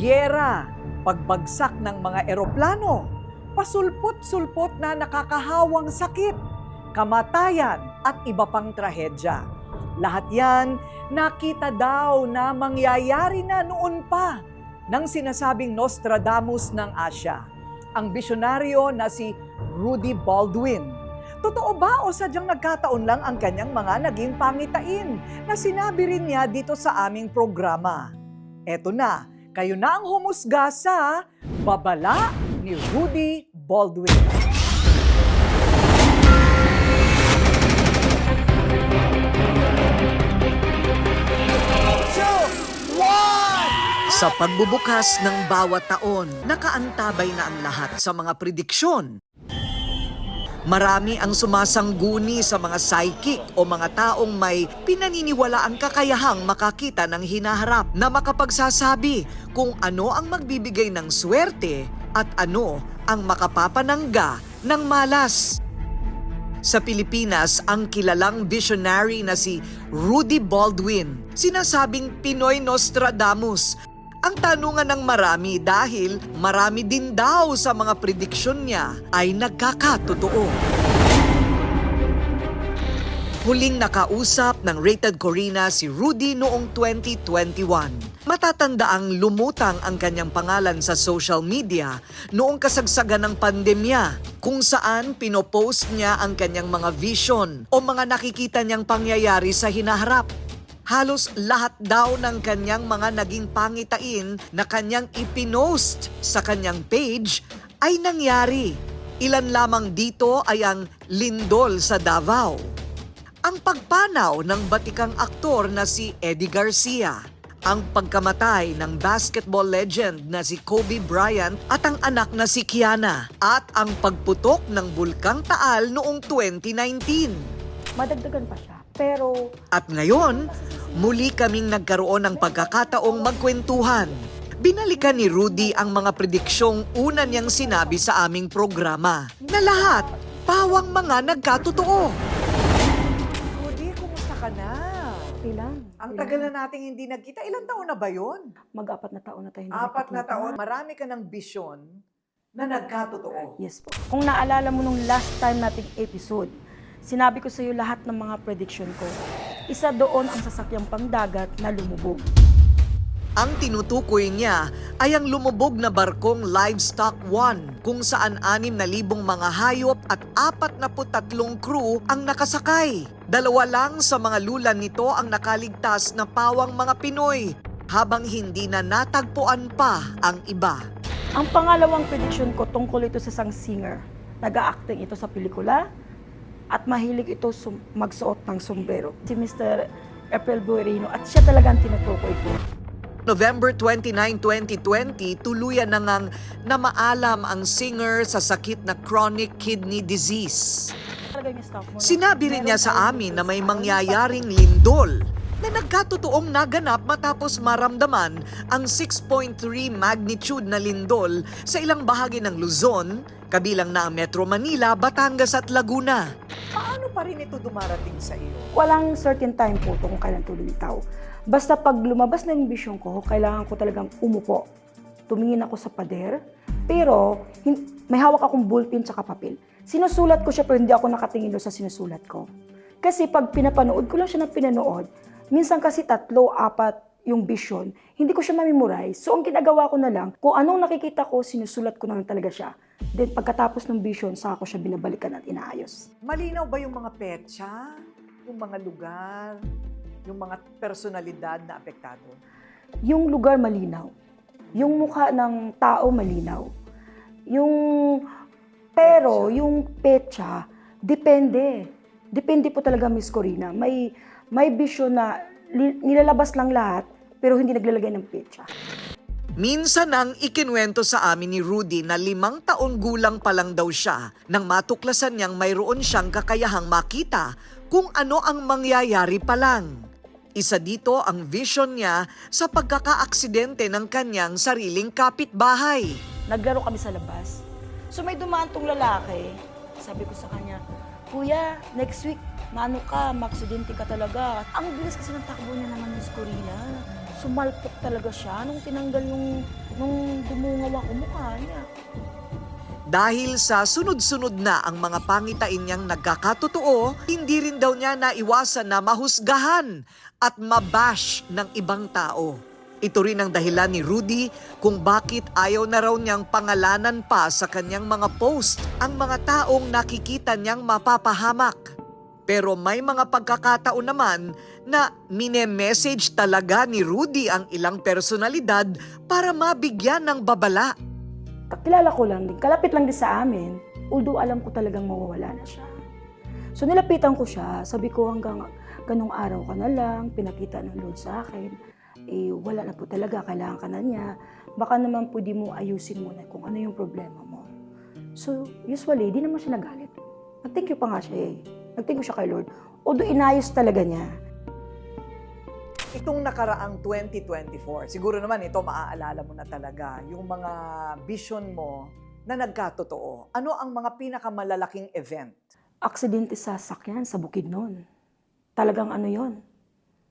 Gyera, pagbagsak ng mga eroplano, pasulpot-sulpot na nakakahawang sakit, kamatayan at iba pang trahedya. Lahat yan nakita daw na mangyayari na noon pa ng sinasabing Nostradamus ng Asya, ang bisyonaryo na si Rudy Baldwin. Totoo ba o sadyang nagkataon lang ang kanyang mga naging pangitain na sinabi rin niya dito sa aming programa? Eto na, kayo na ang humusga sa Babala ni Rudy Baldwin. Sa pagbubukas ng bawat taon, nakaantabay na ang lahat sa mga prediksyon. Marami ang sumasangguni sa mga psychic o mga taong may pinaniniwalaang kakayahang makakita ng hinaharap na makapagsasabi kung ano ang magbibigay ng swerte at ano ang makapapanangga ng malas. Sa Pilipinas, ang kilalang visionary na si Rudy Baldwin, sinasabing Pinoy Nostradamus. Ang tanungan ng marami dahil marami din daw sa mga prediksyon niya ay nagkakatotoo. Huling nakausap ng Rated Corina si Rudy noong 2021. Matatanda ang lumutang ang kanyang pangalan sa social media noong kasagsagan ng pandemya kung saan pinopost niya ang kanyang mga vision o mga nakikita niyang pangyayari sa hinaharap. Halos lahat daw ng kanyang mga naging pangitain na kanyang ipinost sa kanyang page ay nangyari. Ilan lamang dito ay ang lindol sa Davao ang pagpanaw ng batikang aktor na si Eddie Garcia, ang pagkamatay ng basketball legend na si Kobe Bryant at ang anak na si Kiana, at ang pagputok ng Bulkang Taal noong 2019. madagdagan pa siya. Pero At ngayon, muli kaming nagkaroon ng pagkakataong magkwentuhan. Binalikan ni Rudy ang mga prediksyong una niyang sinabi sa aming programa na lahat pawang mga nagkatotoo. Rudy, kumusta ka na? lang. Ang tagal na nating hindi nagkita. Ilang taon na ba yun? Mag-apat na taon na tayo. hindi Apat na taon. Marami ka ng bisyon na nagkatotoo. Yes po. Kung naalala mo nung last time nating episode, sinabi ko sa iyo lahat ng mga prediction ko. Isa doon ang sasakyang pangdagat na lumubog. Ang tinutukoy niya ay ang lumubog na barkong Livestock One kung saan 6,000 mga hayop at 43 crew ang nakasakay. Dalawa lang sa mga lulan nito ang nakaligtas na pawang mga Pinoy habang hindi na natagpuan pa ang iba. Ang pangalawang prediction ko tungkol ito sa isang singer. Nag-acting ito sa pelikula at mahilig ito sum- magsuot ng sombrero. Si Mr. April Buerino at siya talagang tinutukoy ko. November 29, 2020, tuluyan na ngang namaalam ang singer sa sakit na chronic kidney disease. Talaga. Sinabi rin niya sa amin na may mangyayaring lindol na nagkatotoong naganap matapos maramdaman ang 6.3 magnitude na lindol sa ilang bahagi ng Luzon, kabilang na ang Metro Manila, Batangas at Laguna. Paano pa rin ito dumarating sa iyo? Walang certain time po ito kung kailan ito lumitaw. Basta pag lumabas na yung vision ko, kailangan ko talagang umupo. Tumingin ako sa pader, pero may hawak akong ballpen tsaka papel. Sinusulat ko siya pero hindi ako nakatingin doon sa sinusulat ko. Kasi pag pinapanood ko lang siya ng pinanood, minsan kasi tatlo, apat yung vision, hindi ko siya ma-memorize. So ang ginagawa ko na lang, kung anong nakikita ko, sinusulat ko na lang talaga siya. Then pagkatapos ng vision, saka ko siya binabalikan at inaayos. Malinaw ba yung mga petsa? Yung mga lugar? Yung mga personalidad na apektado? yung lugar malinaw. Yung mukha ng tao malinaw. Yung pero yung petsa depende. Depende po talaga Miss Corina. May may vision na nilalabas lang lahat pero hindi naglalagay ng petsa. Minsan ang ikinwento sa amin ni Rudy na limang taon gulang pa lang daw siya nang matuklasan niyang mayroon siyang kakayahang makita kung ano ang mangyayari pa lang. Isa dito ang vision niya sa pagkakaaksidente ng kanyang sariling kapitbahay. Naglaro kami sa labas. So may dumaan tong lalaki. Sabi ko sa kanya, Kuya, next week, maano ka, maksidente ka talaga. Ang bilis kasi ng takbo niya naman, Miss Corina. sumalpok talaga siya nung tinanggal yung, nung dumungaw ako mukha niya. Dahil sa sunod-sunod na ang mga pangitain niyang nagkakatotoo, hindi rin daw niya naiwasan na mahusgahan at mabash ng ibang tao. Ito rin ang dahilan ni Rudy kung bakit ayaw na raw niyang pangalanan pa sa kanyang mga post ang mga taong nakikita niyang mapapahamak. Pero may mga pagkakataon naman na mine-message talaga ni Rudy ang ilang personalidad para mabigyan ng babala. Kakilala ko lang din, kalapit lang din sa amin, although alam ko talagang mawawala na siya. So nilapitan ko siya, sabi ko hanggang ganong araw ka na lang, pinakita ng Lord sa akin, eh wala na po talaga, kailangan ka na niya. Baka naman pwede mo ayusin muna kung ano yung problema mo. So usually, di naman siya nagalit. Nag-thank you pa nga siya eh. Nag-thank you siya kay Lord. Although inayos talaga niya. Itong nakaraang 2024, siguro naman ito maaalala mo na talaga, yung mga vision mo na nagkatotoo. Ano ang mga pinakamalalaking event? aksidente sa sakyan sa Bukidnon. Talagang ano yon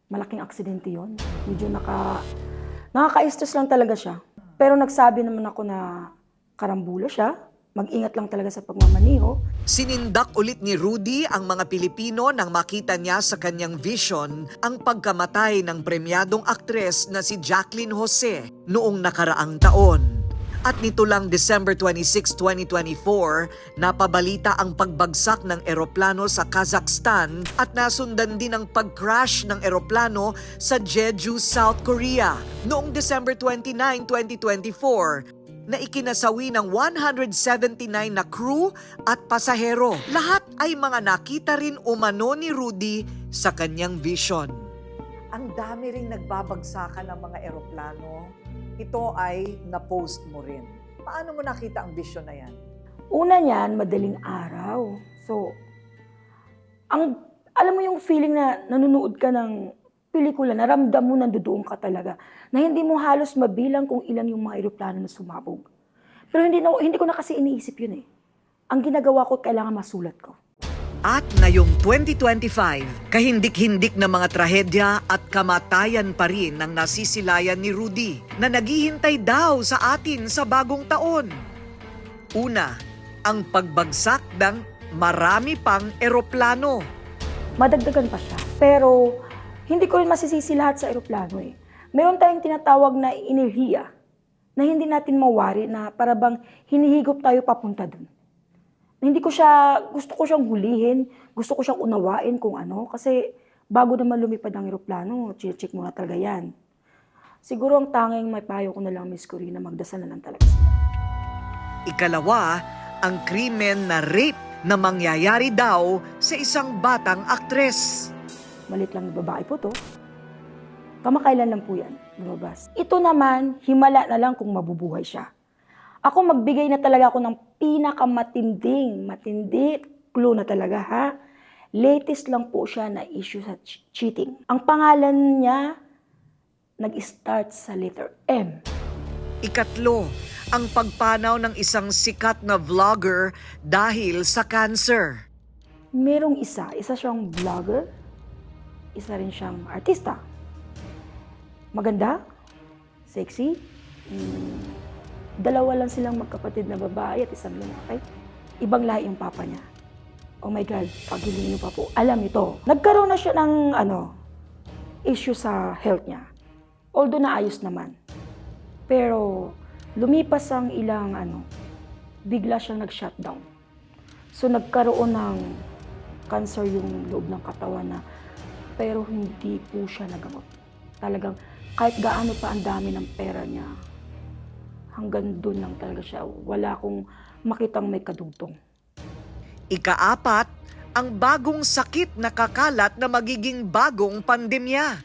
Malaking aksidente yon Medyo naka, nakaka-stress lang talaga siya. Pero nagsabi naman ako na karambula siya. Mag-ingat lang talaga sa pagmamaniho. Sinindak ulit ni Rudy ang mga Pilipino nang makita niya sa kanyang vision ang pagkamatay ng premyadong aktres na si Jacqueline Jose noong nakaraang taon. At nito lang December 26, 2024, napabalita ang pagbagsak ng eroplano sa Kazakhstan at nasundan din ang pag-crash ng eroplano sa Jeju, South Korea noong December 29, 2024 na ikinasawi ng 179 na crew at pasahero. Lahat ay mga nakita rin umano ni Rudy sa kanyang vision. Ang dami ring nagbabagsakan ng mga eroplano. Ito ay na-post mo rin. Paano mo nakita ang vision na yan? Una niyan, madaling araw. So, ang, alam mo yung feeling na nanonood ka ng pelikula, naramdam mo nandoon ka talaga, na hindi mo halos mabilang kung ilan yung mga eroplano na sumabog. Pero hindi, na, hindi ko na kasi iniisip yun eh. Ang ginagawa ko, kailangan masulat ko. At ngayong 2025, kahindik-hindik na mga trahedya at kamatayan pa rin ang nasisilayan ni Rudy na naghihintay daw sa atin sa bagong taon. Una, ang pagbagsak ng marami pang eroplano. Madagdagan pa siya. Pero, hindi ko rin masisisi lahat sa eroplano eh. Meron tayong tinatawag na enerhiya na hindi natin mawari na para bang hinihigop tayo papunta dun. Na Hindi ko siya, gusto ko siyang hulihin, gusto ko siyang unawain kung ano, kasi bago naman lumipad ang eroplano, check muna talaga yan. Siguro ang tanging may payo ko na lang, Miss Corina, magdasal na lang talaga. Ikalawa, ang krimen na rape na mangyayari daw sa isang batang aktres. Malit lang na babae po to. Kamakailan lang po yan, lumabas. Ito naman, himala na lang kung mabubuhay siya. Ako magbigay na talaga ako ng pinakamatinding, matindi, clue na talaga ha. Latest lang po siya na issue sa ch- cheating. Ang pangalan niya, nag-start sa letter M. Ikatlo, ang pagpanaw ng isang sikat na vlogger dahil sa cancer. Merong isa, isa siyang vlogger, isa rin siyang artista. Maganda, sexy, mm, dalawa lang silang magkapatid na babae at isang lalaki. Ibang lahi yung papa niya. Oh my God, pagiling niyo pa po. Alam ito, nagkaroon na siya ng ano, issue sa health niya. Although naayos naman. Pero lumipas ang ilang ano, bigla siyang nag-shutdown. So nagkaroon ng cancer yung loob ng katawan na pero hindi po siya nagamot. Talagang kahit gaano pa ang dami ng pera niya, hanggang doon lang talaga siya. Wala akong makitang may kadugtong. Ikaapat, ang bagong sakit na kakalat na magiging bagong pandemya.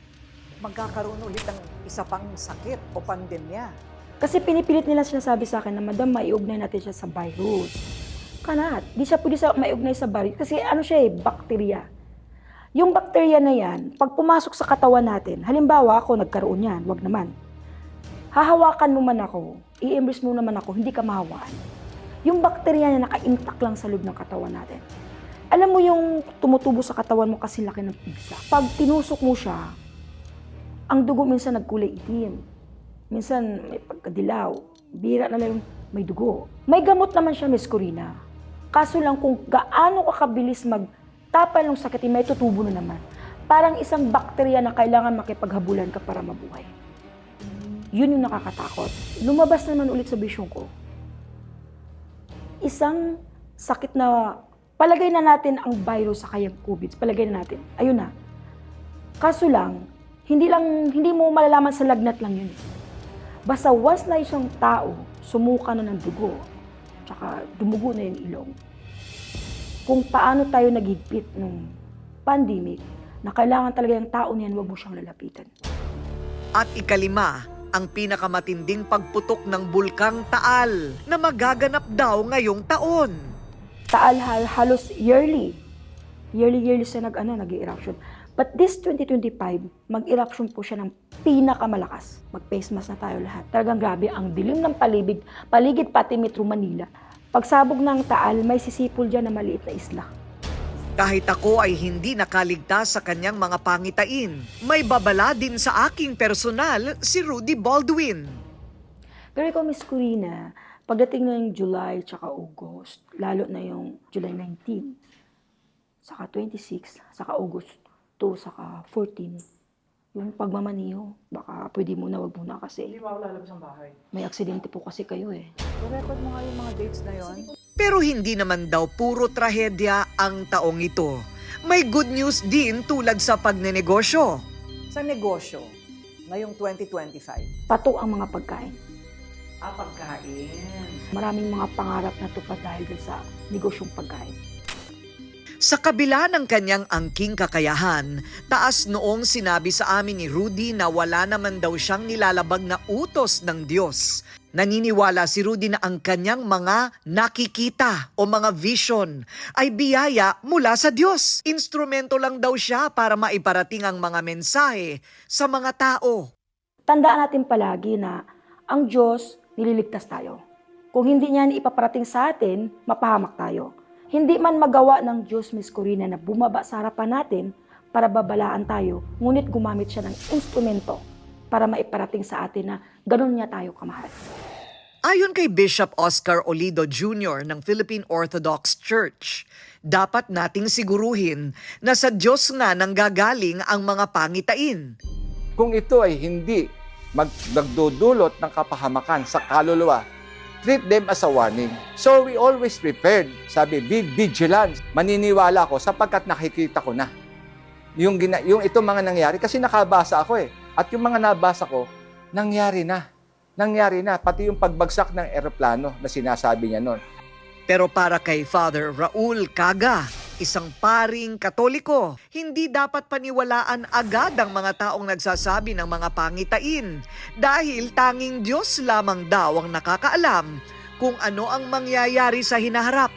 Magkakaroon ulit ng isa pang sakit o pandemya. Kasi pinipilit nila sinasabi sa akin na, Madam, maiugnay natin siya sa virus. Kanat, di siya pwede sa maiugnay sa virus kasi ano siya eh, bakterya. Yung bakterya na yan, pag pumasok sa katawan natin, halimbawa ako nagkaroon yan, wag naman. Hahawakan mo man ako, i-embrace mo naman ako, hindi ka mahawakan. Yung bakterya na naka-intact lang sa loob ng katawan natin. Alam mo yung tumutubo sa katawan mo kasi laki ng pigsa. Pag tinusok mo siya, ang dugo minsan nagkulay itim. Minsan may pagkadilaw. Bira na lang may dugo. May gamot naman siya, Miss Corina. Kaso lang kung gaano ka kabilis magtapal ng sakit, may tutubo na naman. Parang isang bakterya na kailangan makipaghabulan ka para mabuhay. Yun yung nakakatakot. Lumabas naman ulit sa vision ko. Isang sakit na palagay na natin ang virus sa kayang COVID. Palagay na natin. Ayun na. Kaso lang, hindi lang hindi mo malalaman sa lagnat lang yun. Basta once na isang tao sumuka na ng dugo, tsaka dumugo na yung ilong, kung paano tayo nagigpit nung pandemic, na kailangan talaga yung tao niyan, huwag mo siyang lalapitan. At ikalima, ang pinakamatinding pagputok ng bulkang Taal na magaganap daw ngayong taon. Taal hal, halos yearly. Yearly-yearly siya nag, ano, nag-eruption. But this 2025, mag-eruption po siya ng pinakamalakas. Mag-face mask na tayo lahat. Talagang grabe, ang dilim ng palibig, paligid pati Metro Manila. Pagsabog ng Taal, may sisipol dyan na maliit na isla. Kahit ako ay hindi nakaligtas sa kanyang mga pangitain, may babala din sa aking personal si Rudy Baldwin. Pero ikaw, Miss Corina, pagdating yung July tsaka August, lalo na yung July 19, saka 26, saka August 2, saka 14, yung pagmamaniho, baka pwede muna, wag muna kasi. Hindi mo ako lalabas ng bahay. May aksidente po kasi kayo eh. record mo nga yung mga dates na yon. Pero hindi naman daw puro trahedya ang taong ito. May good news din tulad sa pagnenegosyo. Sa negosyo, ngayong 2025. Pato ang mga pagkain. Ah, pagkain. Maraming mga pangarap na tupad dahil sa negosyong pagkain. Sa kabila ng kanyang angking kakayahan, taas noong sinabi sa amin ni Rudy na wala naman daw siyang nilalabag na utos ng Diyos. Naniniwala si Rudy na ang kanyang mga nakikita o mga vision ay biyaya mula sa Diyos. Instrumento lang daw siya para maiparating ang mga mensahe sa mga tao. Tandaan natin palagi na ang Diyos nililigtas tayo. Kung hindi niya ipaparating sa atin, mapahamak tayo. Hindi man magawa ng Diyos, Miss Corina, na bumaba sa harapan natin para babalaan tayo, ngunit gumamit siya ng instrumento para maiparating sa atin na ganun niya tayo kamahal. Ayon kay Bishop Oscar Olido Jr. ng Philippine Orthodox Church, dapat nating siguruhin na sa Diyos nga nanggagaling ang mga pangitain. Kung ito ay hindi mag nagdudulot ng kapahamakan sa kaluluwa, treat them as a warning. So we always prepared. Sabi, be vigilant. Maniniwala ako sapagkat nakikita ko na. Yung, gina, yung ito mga nangyari, kasi nakabasa ako eh. At yung mga nabasa ko, nangyari na. Nangyari na. Pati yung pagbagsak ng eroplano na sinasabi niya noon. Pero para kay Father Raul Caga, isang paring katoliko, hindi dapat paniwalaan agad ang mga taong nagsasabi ng mga pangitain dahil tanging Diyos lamang daw ang nakakaalam kung ano ang mangyayari sa hinaharap.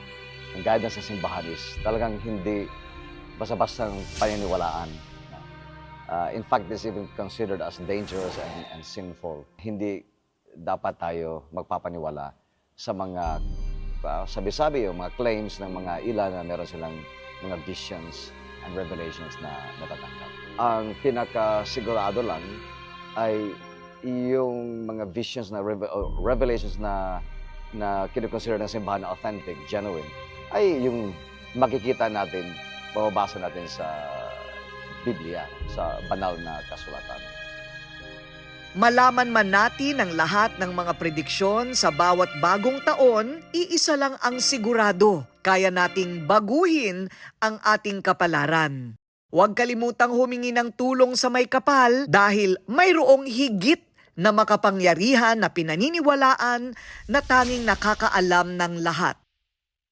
ang guidance sa simbahan is talagang hindi basta-bastang paniniwalaan. Uh, in fact, it's even considered as dangerous and, and sinful. Hindi dapat tayo magpapaniwala sa mga uh, sabi-sabi o mga claims ng mga ilan na meron silang mga visions and revelations na natatanggap. Ang pinakasigurado lang ay yung mga visions na reve- o revelations na na kinukonsider ng simbahan na authentic, genuine, ay yung makikita natin, mababasa natin sa Biblia, sa banal na kasulatan. Malaman man natin ang lahat ng mga prediksyon sa bawat bagong taon, iisa lang ang sigurado. Kaya nating baguhin ang ating kapalaran. Huwag kalimutang humingi ng tulong sa may kapal dahil mayroong higit na makapangyarihan na pinaniniwalaan na tanging nakakaalam ng lahat.